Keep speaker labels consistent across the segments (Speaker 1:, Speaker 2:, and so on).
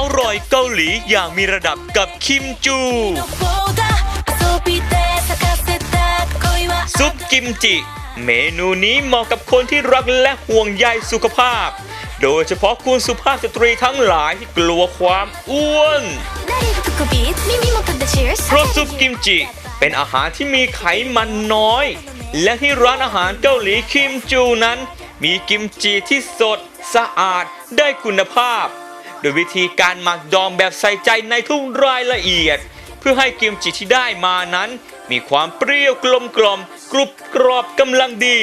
Speaker 1: อร่อยเกาหลีอย่างมีระดับกับคิมจู ซุปกิมจิ เมนูนี้เหมาะกับคนที่รักและห่วงใยสุขภาพ โดยเฉพาะคุณสุภาพสตรีทั้งหลายที่กลัวความอ้วนเพราะซุปกิมจิ เป็นอาหารที่มีไขมันน้อย และที่ร้านอาหารเกาหลีคิมจูนั้น มีกิมจิที่สดสะอาดได้คุณภาพ โดยวิธีการหมักดองแบบใส่ใจในทุกรายละเอียด เพื่อให้กิมจิที่ได้มานั้น มีความเปรี้ยวกลมกลมกรุบกรอบกำลังดี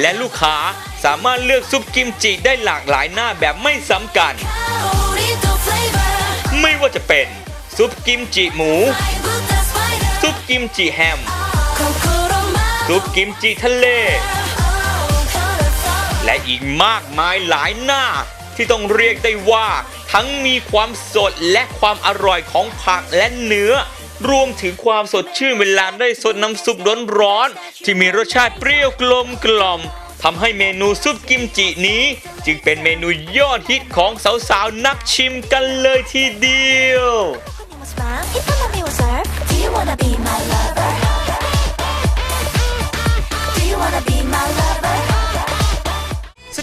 Speaker 1: และลูกค้าสามารถเลือกซุปกิมจิได้หลากหลายหน้าแบบไม่ซ้ำกัน ไม่ว่าจะเป็น ซุปกิมจิหมู ซุปกิมจิแฮม ซุปกิมจิทะเล และอีกมากมายหลายหน้า ที่ต้องเรียกได้ว่า ทั้งมีความสดและความอร่อยของผักและเนื้อ รวมถึงความสดชื่นเวลาได้สดน้ำซุปร้อนๆที่มีรสชาติเปรี้ยวกลมกล่อมทำให้เมนูซุปกิมจินี้ จึงเป็นเมนูยอดฮิตของสาวๆนักชิมกันเลยทีเดียว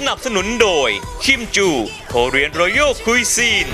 Speaker 1: นับสนุนโดยคิมจูโคเรียนรอยัลคุยซีน